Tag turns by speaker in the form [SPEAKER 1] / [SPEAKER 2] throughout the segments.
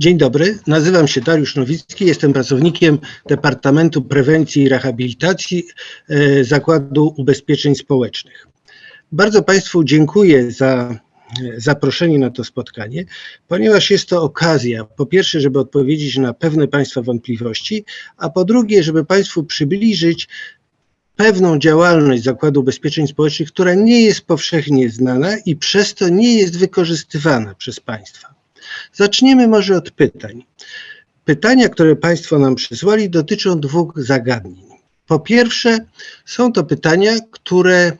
[SPEAKER 1] Dzień dobry, nazywam się Dariusz Nowicki, jestem pracownikiem Departamentu Prewencji i Rehabilitacji e, Zakładu Ubezpieczeń Społecznych. Bardzo Państwu dziękuję za e, zaproszenie na to spotkanie, ponieważ jest to okazja, po pierwsze, żeby odpowiedzieć na pewne Państwa wątpliwości, a po drugie, żeby Państwu przybliżyć pewną działalność Zakładu Ubezpieczeń Społecznych, która nie jest powszechnie znana i przez to nie jest wykorzystywana przez Państwa. Zaczniemy może od pytań. Pytania, które Państwo nam przysłali, dotyczą dwóch zagadnień. Po pierwsze, są to pytania, które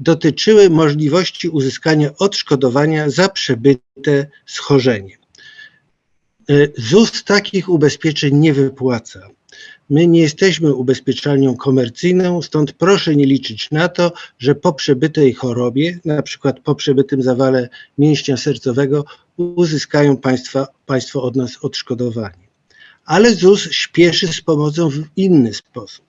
[SPEAKER 1] dotyczyły możliwości uzyskania odszkodowania za przebyte schorzenie. ZUS takich ubezpieczeń nie wypłaca. My nie jesteśmy ubezpieczalnią komercyjną, stąd proszę nie liczyć na to, że po przebytej chorobie, na przykład po przebytym zawale mięśnia sercowego, uzyskają państwa, Państwo od nas odszkodowanie. Ale ZUS śpieszy z pomocą w inny sposób.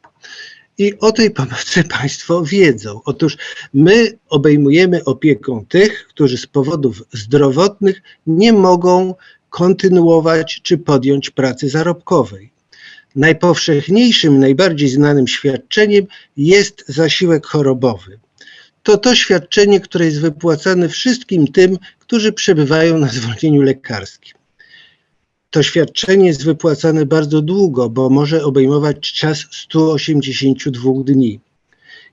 [SPEAKER 1] I o tej pomocy Państwo wiedzą. Otóż my obejmujemy opieką tych, którzy z powodów zdrowotnych nie mogą kontynuować czy podjąć pracy zarobkowej. Najpowszechniejszym, najbardziej znanym świadczeniem jest zasiłek chorobowy. To to świadczenie, które jest wypłacane wszystkim tym, którzy przebywają na zwolnieniu lekarskim. To świadczenie jest wypłacane bardzo długo, bo może obejmować czas 182 dni.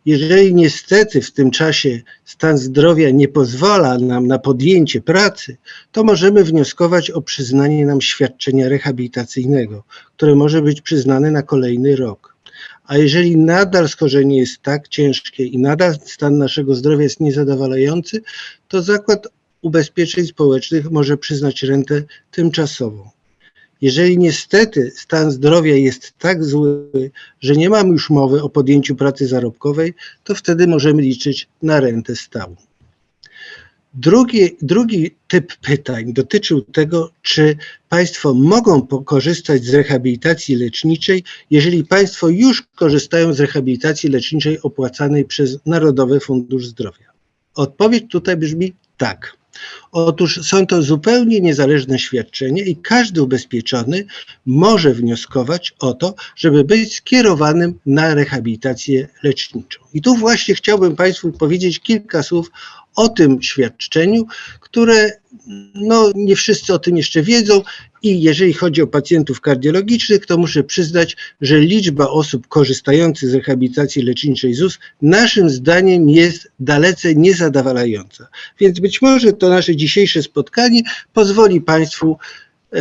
[SPEAKER 1] Jeżeli niestety w tym czasie stan zdrowia nie pozwala nam na podjęcie pracy, to możemy wnioskować o przyznanie nam świadczenia rehabilitacyjnego, które może być przyznane na kolejny rok. A jeżeli nadal schorzenie jest tak ciężkie i nadal stan naszego zdrowia jest niezadowalający, to Zakład Ubezpieczeń Społecznych może przyznać rentę tymczasową. Jeżeli niestety stan zdrowia jest tak zły, że nie mamy już mowy o podjęciu pracy zarobkowej, to wtedy możemy liczyć na rentę stałą. Drugi, drugi typ pytań dotyczył tego, czy Państwo mogą korzystać z rehabilitacji leczniczej, jeżeli Państwo już korzystają z rehabilitacji leczniczej opłacanej przez Narodowy Fundusz Zdrowia. Odpowiedź tutaj brzmi tak. Otóż są to zupełnie niezależne świadczenia i każdy ubezpieczony może wnioskować o to, żeby być skierowanym na rehabilitację leczniczą. I tu właśnie chciałbym Państwu powiedzieć kilka słów o tym świadczeniu, które no, nie wszyscy o tym jeszcze wiedzą i jeżeli chodzi o pacjentów kardiologicznych, to muszę przyznać, że liczba osób korzystających z rehabilitacji leczniczej ZUS naszym zdaniem jest dalece niezadowalająca. Więc być może to nasze dzisiejsze spotkanie pozwoli Państwu e,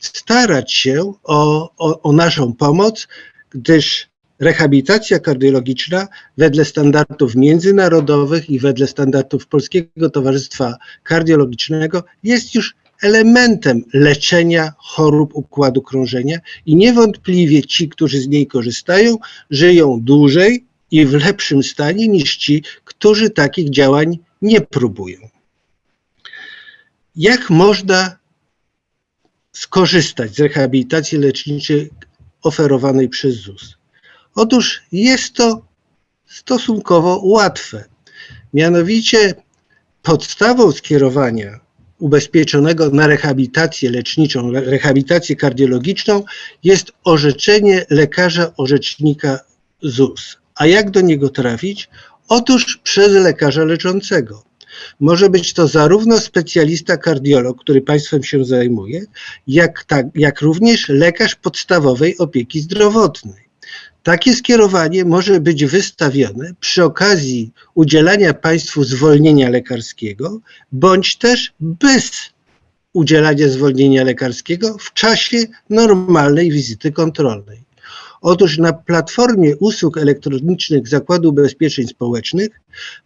[SPEAKER 1] starać się o, o, o naszą pomoc, gdyż Rehabilitacja kardiologiczna wedle standardów międzynarodowych i wedle standardów Polskiego Towarzystwa Kardiologicznego jest już elementem leczenia chorób układu krążenia i niewątpliwie ci, którzy z niej korzystają, żyją dłużej i w lepszym stanie niż ci, którzy takich działań nie próbują. Jak można skorzystać z rehabilitacji leczniczej oferowanej przez ZUS? Otóż jest to stosunkowo łatwe. Mianowicie podstawą skierowania ubezpieczonego na rehabilitację leczniczą, rehabilitację kardiologiczną jest orzeczenie lekarza orzecznika ZUS. A jak do niego trafić? Otóż przez lekarza leczącego. Może być to zarówno specjalista kardiolog, który państwem się zajmuje, jak, tak, jak również lekarz podstawowej opieki zdrowotnej. Takie skierowanie może być wystawione przy okazji udzielania Państwu zwolnienia lekarskiego, bądź też bez udzielania zwolnienia lekarskiego w czasie normalnej wizyty kontrolnej. Otóż na platformie usług elektronicznych Zakładu Ubezpieczeń Społecznych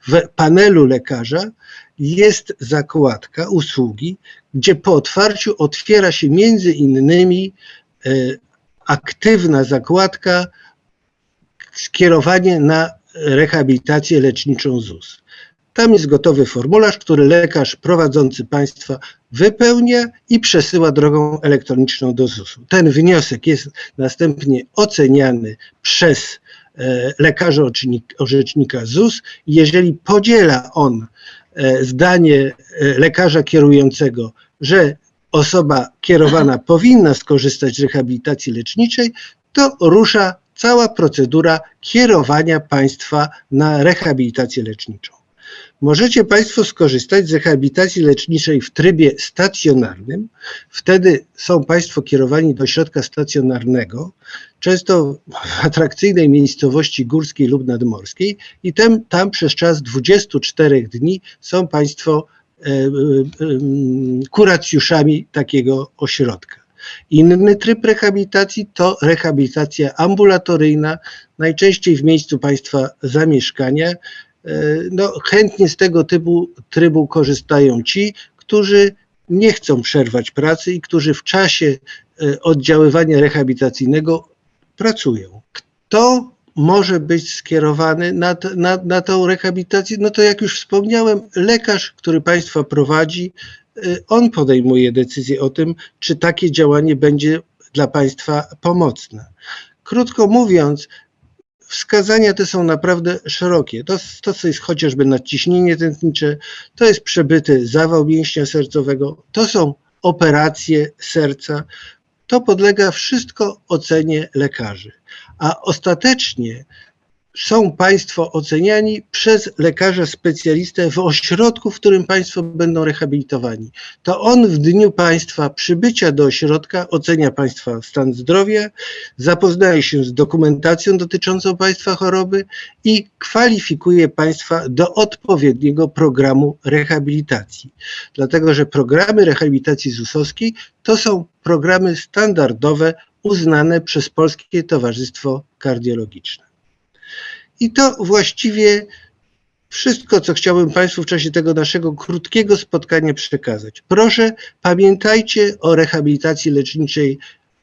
[SPEAKER 1] w panelu lekarza jest zakładka usługi, gdzie po otwarciu otwiera się między innymi e, aktywna zakładka skierowanie na rehabilitację leczniczą ZUS. Tam jest gotowy formularz, który lekarz prowadzący państwa wypełnia i przesyła drogą elektroniczną do ZUS-u. Ten wniosek jest następnie oceniany przez e, lekarza orzecznika ZUS. Jeżeli podziela on e, zdanie e, lekarza kierującego, że osoba kierowana powinna skorzystać z rehabilitacji leczniczej, to rusza cała procedura kierowania państwa na rehabilitację leczniczą. Możecie Państwo skorzystać z rehabilitacji leczniczej w trybie stacjonarnym. Wtedy są Państwo kierowani do środka stacjonarnego, często w atrakcyjnej miejscowości górskiej lub nadmorskiej, i tam, tam przez czas 24 dni są Państwo e, e, kuracjuszami takiego ośrodka. Inny tryb rehabilitacji to rehabilitacja ambulatoryjna, najczęściej w miejscu Państwa zamieszkania. E, No, chętnie z tego typu trybu korzystają ci, którzy nie chcą przerwać pracy i którzy w czasie e, oddziaływania rehabilitacyjnego pracują. Kto może być skierowany na, na, na tą rehabilitację? No to jak już wspomniałem, lekarz, który Państwa prowadzi, on podejmuje decyzję o tym, czy takie działanie będzie dla Państwa pomocne. Krótko mówiąc, wskazania te są naprawdę szerokie. To, to co jest chociażby nadciśnienie tętnicze, to jest przebyty zawał mięśnia sercowego, to są operacje serca. To podlega wszystko ocenie lekarzy. A ostatecznie są Państwo oceniani przez lekarza specjalistę w ośrodku, w którym Państwo będą rehabilitowani. To on w dniu Państwa przybycia do ośrodka ocenia Państwa stan zdrowia, zapoznaje się z dokumentacją dotyczącą Państwa choroby i kwalifikuje Państwa do odpowiedniego programu rehabilitacji. Dlatego, że programy rehabilitacji ZUS-owskiej to są programy standardowe uznane przez Polskie Towarzystwo Kardiologiczne. I to właściwie wszystko, co chciałbym Państwu w czasie tego naszego krótkiego spotkania przekazać. Proszę, pamiętajcie o rehabilitacji leczniczej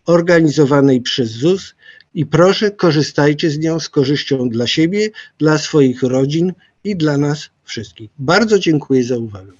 [SPEAKER 1] organizowanej przez ZUS i proszę, korzystajcie z nią z korzyścią dla siebie, dla swoich rodzin i dla nas wszystkich. Bardzo dziękuję za uwagę.